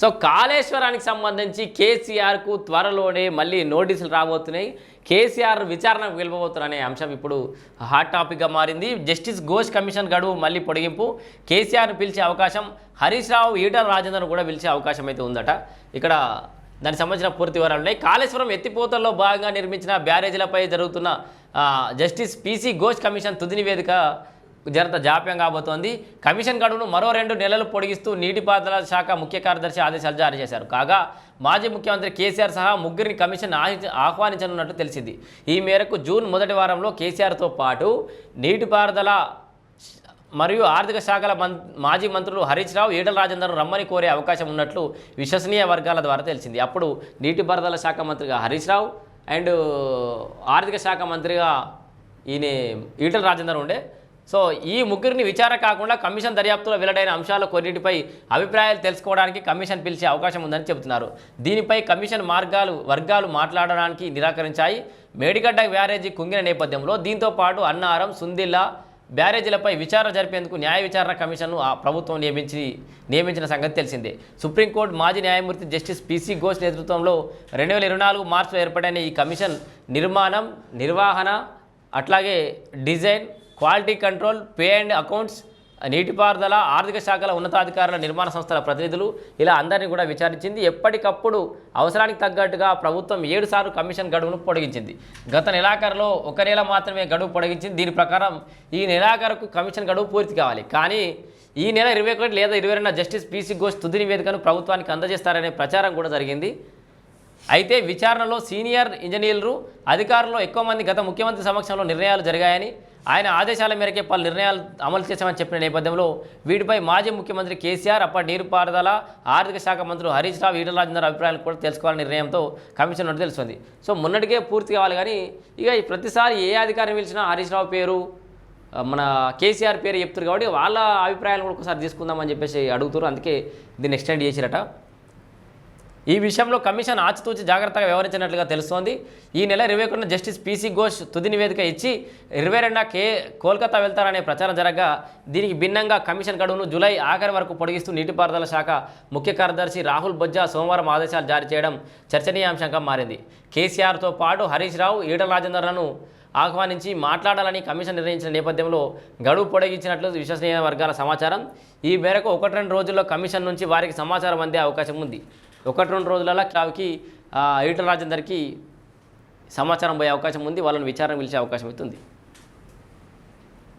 So కాళేశ్వరానికి సంబంధించి కేసీఆర్కు త్వరలోనే మళ్ళీ నోటీసులు రాబోతున్నాయి. కేసీఆర్ విచారణకు వెళ్ళబోతున్నారు అనే అంశం ఇప్పుడు హాట్ టాపిక్గా మారింది. జస్టిస్ ఘోష్ కమిషన్ గడువు మళ్ళీ పొడిగింపు. కేసీఆర్ను పిలిచే అవకాశం హరీష్ రావు ఈటల రాజేందర్ను కూడా పిలిచే అవకాశం అయితే ఉందట. ఇక్కడ దానికి సంబంధించిన పూర్తి వివరాలు ఉన్నాయి. కాళేశ్వరం ఎత్తిపోతల్లో భాగంగా నిర్మించిన బ్యారేజీలపై జరుగుతున్న జస్టిస్ పీసీ ఘోష్ కమిషన్ తుది నివేదిక జనత జాప్యం కాబోతోంది. కమిషన్ గడువును మరో రెండు నెలలు పొడిగిస్తూ నీటిపారుదల శాఖ ముఖ్య కార్యదర్శి ఆదేశాలు జారీ చేశారు. కాగా మాజీ ముఖ్యమంత్రి కేసీఆర్ సహా ముగ్గురిని కమిషన్ ఆహ్వానించనున్నట్టు తెలిసింది. ఈ మేరకు జూన్ మొదటి వారంలో కేసీఆర్తో పాటు నీటిపారుదల మరియు ఆర్థిక శాఖల మం మాజీ మంత్రులు హరీష్ రావు ఈటల రాజేందర్ను రమ్మని కోరే అవకాశం ఉన్నట్లు విశ్వసనీయ వర్గాల ద్వారా తెలిసింది. అప్పుడు నీటిపారుదల శాఖ మంత్రిగా హరీష్ రావు అండ్ ఆర్థిక శాఖ మంత్రిగా ఈయన ఈటల రాజేందర్ ఉండే. సో ఈ ముగ్గురిని విచారణ కాకుండా కమిషన్ దర్యాప్తులో వెల్లడైన అంశాల కొన్నిటిపై అభిప్రాయాలు తెలుసుకోవడానికి కమిషన్ పిలిచే అవకాశం ఉందని చెబుతున్నారు. దీనిపై కమిషన్ మార్గాలు వర్గాలు మాట్లాడడానికి నిరాకరించాయి. మేడిగడ్డ బ్యారేజీ కుంగిన నేపథ్యంలో దీంతో పాటు అన్నారం సుందిల్లా బ్యారేజీలపై విచారణ జరిపేందుకు న్యాయ విచారణ కమిషన్ను ఆ ప్రభుత్వం నియమించి నియమించిన సంగతి తెలిసిందే. సుప్రీంకోర్టు మాజీ న్యాయమూర్తి జస్టిస్ పీసీ ఘోష్ నేతృత్వంలో రెండు వేల ఇరవై నాలుగు మార్చిలో ఏర్పడిన ఈ కమిషన్ నిర్మాణం నిర్వహణ అట్లాగే design quality control pay and accounts నీటిపారుదల ఆర్థిక శాఖల ఉన్నతాధికారుల నిర్మాణ సంస్థల ప్రతినిధులు ఇలా అందరినీ కూడా విచారించింది. ఎప్పటికప్పుడు అవసరానికి తగ్గట్టుగా ప్రభుత్వం ఏడు సార్లు కమిషన్ గడువును పొడిగించింది. గత నెలాఖరులో ఒక నెల మాత్రమే గడువు పొడిగించింది. దీని ప్రకారం ఈ నెలాఖరుకు కమిషన్ గడువు పూర్తి కావాలి. కానీ ఈ నెల ఇరవై ఒకటి లేదా ఇరవై రెండు జస్టిస్ పీసీ ఘోష్ తుది నివేదికను ప్రభుత్వానికి అందజేస్తారనే ప్రచారం కూడా జరిగింది. అయితే విచారణలో సీనియర్ ఇంజనీర్లు అధికారులు ఎక్కువ మంది గత ముఖ్యమంత్రి సమక్షంలో నిర్ణయాలు జరిగాయని ఆయన ఆదేశాల మేరకే పలు నిర్ణయాలు అమలు చేశామని చెప్పిన నేపథ్యంలో వీటిపై మాజీ ముఖ్యమంత్రి కేసీఆర్ అప్పటి నీరుపారుదల ఆర్థిక శాఖ మంత్రులు హరీష్ రావు ఈటల రాజేందర్ అభిప్రాయాలు కూడా తెలుసుకోవాలని నిర్ణయంతో కమిషన్ ఉన్నట్టు తెలుస్తుంది. సో మొన్నటికే పూర్తి కావాలి కానీ ఇక ప్రతిసారి ఏ అధికారం పిలిచినా హరీష్ రావు పేరు మన కేసీఆర్ పేరు చెప్తారు కాబట్టి వాళ్ళ అభిప్రాయాలు కూడా ఒకసారి తీసుకుందామని చెప్పేసి అడుగుతారు అందుకే దీన్ని ఎక్స్టెండ్ చేసిరట. ఈ విషయంలో కమిషన్ ఆచితూచి జాగ్రత్తగా వ్యవహరించినట్లుగా తెలుస్తోంది. ఈ నెల ఇరవై ఒకటిన జస్టిస్ పీసీ ఘోష్ తుది నివేదిక ఇచ్చి ఇరవై రెండున కే కోల్కతా వెళ్తారనే ప్రచారం జరగగా దీనికి భిన్నంగా కమిషన్ గడువును జూలై ఆఖరి వరకు పొడిగిస్తూ నీటిపారుదల శాఖ ముఖ్య కార్యదర్శి రాహుల్ బొజ్జా సోమవారం ఆదేశాలు జారీ చేయడం చర్చనీయాంశంగా మారింది. కేసీఆర్తో పాటు హరీష్ రావు ఈటల రాజేందర్లను ఆహ్వానించి మాట్లాడాలని కమిషన్ నిర్ణయించిన నేపథ్యంలో గడువు పొడిగించినట్లు విశ్వసనీయ వర్గాల సమాచారం. ఈ మేరకు ఒకటి రెండు రోజుల్లో కమిషన్ నుంచి వారికి సమాచారం అందే అవకాశం ఉంది. ఒకటి రెండు రోజులలో క్లావ్కి ఈటల రాజేందర్కి సమాచారం పోయే అవకాశం ఉంది. వాళ్ళని విచారణ పిలిచే అవకాశం అయితే ఉంది.